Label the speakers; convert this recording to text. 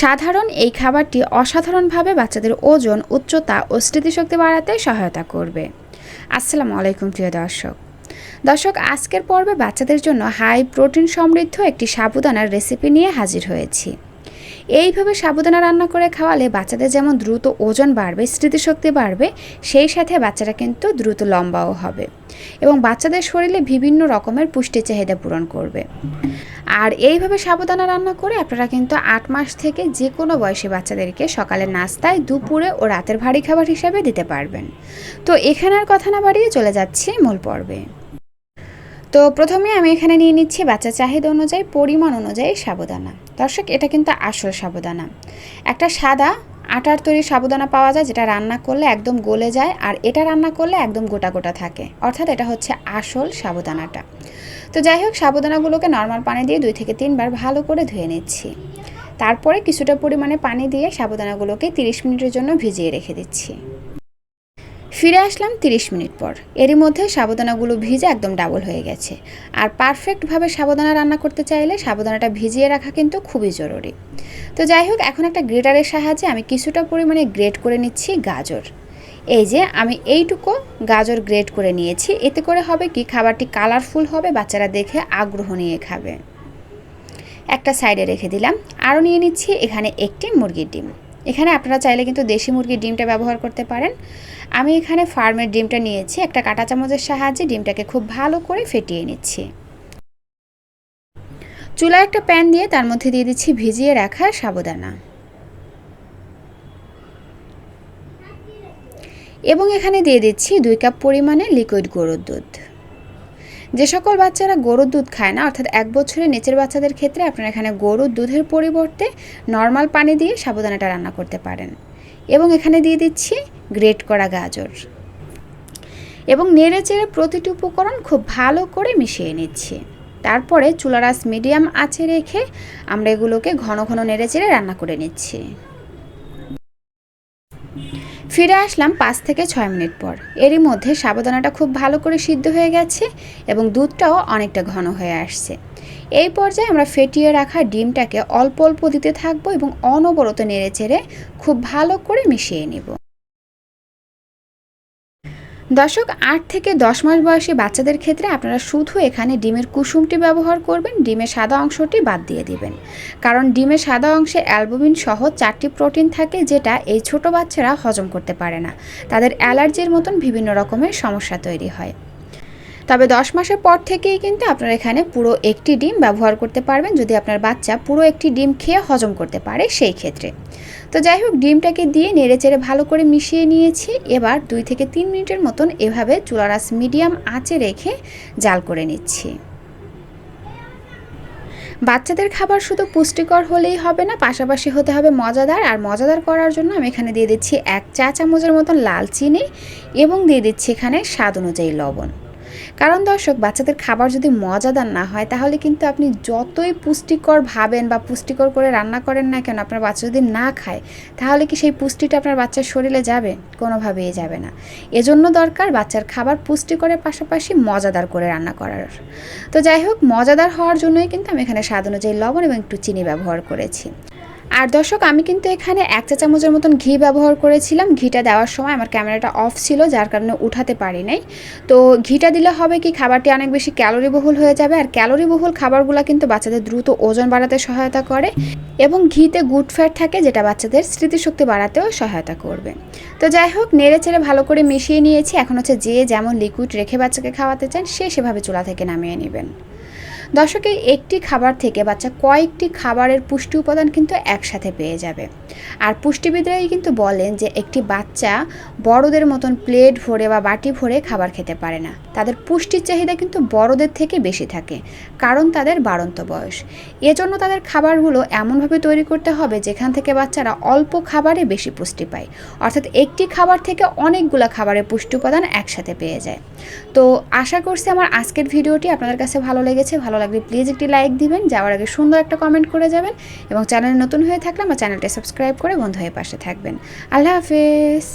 Speaker 1: সাধারণ এই খাবারটি অসাধারণভাবে বাচ্চাদের ওজন, উচ্চতা ও স্মৃতিশক্তি বাড়াতে সহায়তা করবে। আসসালামু আলাইকুম, প্রিয় দর্শক। দর্শক, আজকের পর্বে বাচ্চাদের জন্য হাই প্রোটিন সমৃদ্ধ একটি সাবুদানার রেসিপি নিয়ে হাজির হয়েছি। এইভাবে সাবুদানা রান্না করে খাওয়ালে বাচ্চাদের যেমন দ্রুত ওজন বাড়বে, স্মৃতিশক্তি বাড়বে, সেই সাথে বাচ্চারা কিন্তু দ্রুত লম্বাও হবে এবং বাচ্চাদের শরীরে বিভিন্ন রকমের পুষ্টি চাহিদা পূরণ করবে। আর এইভাবে সাবুদানা রান্না করে আপনারা কিন্তু আট মাস থেকে যে কোনো বয়সী বাচ্চাদেরকে সকালের নাস্তায়, দুপুরে ও রাতের ভারী খাবার হিসাবে দিতে পারবেন। তো এখানে আর কথা না বাড়িয়ে চলে যাচ্ছি মূল পর্বে। তো প্রথমে আমি এখানে নিয়ে নিচ্ছি বাচ্চা চাহিদা অনুযায়ী, পরিমাণ অনুযায়ী সাবুদানা দর্শক, এটা কিন্তু আসল সাবুদানা। একটা সাদা আটার তৈরি সাবুদানা পাওয়া যায় যেটা রান্না করলে একদম গলে যায় আর এটা রান্না করলে একদম গোটা গোটা থাকে। অর্থাৎ এটা হচ্ছে আসল সাবুদানাটা। তো যাই হোক, সাবুদানাগুলোকে নর্মাল পানি দিয়ে দুই থেকে তিনবার ভালো করে ধুয়ে নিচ্ছি। তারপরে কিছুটা পরিমাণে পানি দিয়ে সাবুদানাগুলোকে তিরিশ মিনিটের জন্য ভিজিয়ে রেখে দিচ্ছি। ফিরে আসলাম 30 মিনিট পর। এরই মধ্যে সাবুদানাগুলো ভিজে একদম ডাবল হয়ে গেছে। আর পারফেক্টভাবে সাবুদানা রান্না করতে চাইলে সাবুদানাটা ভিজিয়ে রাখা কিন্তু খুবই জরুরি। তো যাই হোক, এখন একটা গ্রেটারের সাহায্যে আমি কিছুটা পরিমাণে গ্রেট করে নিচ্ছি গাজর। এই যে, আমি এইটুকু গাজর গ্রেট করে নিয়েছি। এতে করে হবে কি, খাবারটি কালারফুল হবে, বাচ্চারা দেখে আগ্রহ নিয়ে খাবে। একটা সাইডে রেখে দিলাম। আরও নিয়ে নিচ্ছি এখানে একটি মুরগির ডিম। এখানে আপনারা চাইলে কিন্তু দেশি মুরগির ডিমটা ব্যবহার করতে পারেন। আমি এখানে ফার্মের ডিমটা নিয়েছি, একটা কাঁটা চামচের সাহায্যে ডিমটাকে খুব ভালো করে ফেটিয়ে নিচ্ছি। চুলা একটা প্যান দিয়ে তার মধ্যে দিয়ে দিচ্ছি ভিজিয়ে রাখা সাবুদানা। এবং এখানে দিয়ে দিচ্ছি দুই কাপ পরিমাণে লিকুইড গরুর দুধ। যে সকল বাচ্চারা গরুর দুধ খায় না, অর্থাৎ এক বছরের নিচের বাচ্চাদের ক্ষেত্রে আপনারা এখানে গরুর দুধের পরিবর্তে নর্মাল পানি দিয়ে সাবুদানাটা রান্না করতে পারেন। এবং এখানে দিয়ে দিচ্ছি গ্রেট করা গাজর। এবং নেড়ে চেড়ে প্রতিটি উপকরণ খুব ভালো করে মিশিয়ে নিচ্ছি। তারপরে চুলারাস মিডিয়াম আঁচে রেখে আমরা এগুলোকে ঘন ঘন নেড়ে চেড়ে রান্না করে নিচ্ছি। ফিরে আসলাম পাঁচ থেকে ছয় মিনিট পর। এরই মধ্যে সাবধানাটা খুব ভালো করে সিদ্ধ হয়ে গেছে এবং দুধটাও অনেকটা ঘন হয়ে আসছে। এই পর্যায়ে আমরা ফেটিয়ে রাখা ডিমটাকে অল্প অল্প দিতে থাকব এবং অনবরত নেড়ে চেড়ে খুব ভালো করে মিশিয়ে নিব। দর্শক, আট থেকে দশ মাস বয়সী বাচ্চাদের ক্ষেত্রে আপনারা শুধু এখানে ডিমের কুসুমটি ব্যবহার করবেন, ডিমের সাদা অংশটি বাদ দিয়ে দিবেন। কারণ ডিমের সাদা অংশে অ্যালবুমিন সহ চারটি প্রোটিন থাকে যেটা এই ছোট বাচ্চারা হজম করতে পারে না। তাদের অ্যালার্জির মতন বিভিন্ন রকমের সমস্যা তৈরি হয়। তবে দশ মাসের পর থেকেই কিন্তু আপনারা এখানে পুরো একটি ডিম ব্যবহার করতে পারবেন, যদি আপনার বাচ্চা পুরো একটি ডিম খেয়ে হজম করতে পারে সেই ক্ষেত্রে। তো যাই হোক, ডিমটাকে দিয়ে নেড়ে চেড়ে ভালো করে মিশিয়ে নিয়েছি। এবার দুই থেকে তিন মিনিটের মতন এভাবে চুলারাস মিডিয়াম আঁচে রেখে জাল করে নিচ্ছি। বাচ্চাদের খাবার শুধু পুষ্টিকর হলেই হবে না, পাশাপাশি হতে হবে মজাদার। আর মজাদার করার জন্য আমি এখানে দিয়ে দিচ্ছি এক চা চামচের মতন লাল চিনি এবং দিয়ে দিচ্ছি এখানে স্বাদ অনুযায়ী লবণ। কারণ দর্শক, বাচ্চাদের খাবার যদি মজাদার না হয়, তাহলে কিন্তু আপনি যতই পুষ্টিকর ভাবেন বা পুষ্টিকর করে রান্না করেন না কেন, আপনার বাচ্চা যদি না খায়, তাহলে কি সেই পুষ্টিটা আপনার বাচ্চার শরীরে যাবে? কোনোভাবেই যাবে না। এজন্য দরকার বাচ্চার খাবার পুষ্টিকরের পাশাপাশি মজাদার করে রান্না করার। তো যাই হোক, মজাদার হওয়ার জন্যই কিন্তু আমি এখানে স্বাদ অনুযায়ী লবণ এবং একটু চিনি ব্যবহার করেছি। আর দর্শক, আমি কিন্তু এখানে এক চা চামচের মতন ঘি ব্যবহার করেছিলাম। ঘিটা দেওয়ার সময় আমার ক্যামেরাটা অফ ছিল, যার কারণে উঠাতে পারি নাই। তো ঘিটা দিলে হবে কি, খাবারটি অনেক বেশি ক্যালোরি বহুল হয়ে যাবে। আর ক্যালোরি বহুল খাবারগুলো কিন্তু বাচ্চাদের দ্রুত ওজন বাড়াতে সহায়তা করে এবং ঘিতে গুড ফ্যাট থাকে, যেটা বাচ্চাদের স্মৃতিশক্তি বাড়াতেও সহায়তা করবে। তো যাই হোক, নেড়ে চেড়ে ভালো করে মিশিয়ে নিয়েছি। এখন হচ্ছে যে যেমন লিকুইড রেখে বাচ্চাকে খাওয়াতে চান, সে সেভাবে চুলা থেকে নামিয়ে নেবেন। দর্শকের একটি খাবার থেকে বাচ্চা কয়েকটি খাবারের পুষ্টি উপাদান কিন্তু একসাথে পেয়ে যাবে। আর পুষ্টিবিদরাই কিন্তু বলেন যে একটি বাচ্চা বড়দের মতন প্লেট ভরে বা বাটি ভরে খাবার খেতে পারে না। তাদের পুষ্টির চাহিদা কিন্তু বড়দের থেকে বেশি থাকে, কারণ তাদের বাড়ন্ত বয়স। এজন্য তাদের খাবারগুলো এমনভাবে তৈরি করতে হবে যেখান থেকে বাচ্চারা অল্প খাবারে বেশি পুষ্টি পায়। অর্থাৎ একটি খাবার থেকে অনেকগুলো খাবারের পুষ্টি উপাদান একসাথে পেয়ে যায়। তো আশা করছি আমার আজকের ভিডিওটি আপনাদের কাছে ভালো লেগেছে, ভালো লাগলে প্লিজ একটি লাইক দিবেন, যাওয়ার আগে সুন্দর একটা কমেন্ট করে যাবেন এবং চ্যানেল নতুন হয়ে থাকলে আমার চ্যানেলটা সাবস্ক্রাইব করে বন্ধু হয়ে পাশে থাকবেন। আল্লাহ হাফেজ।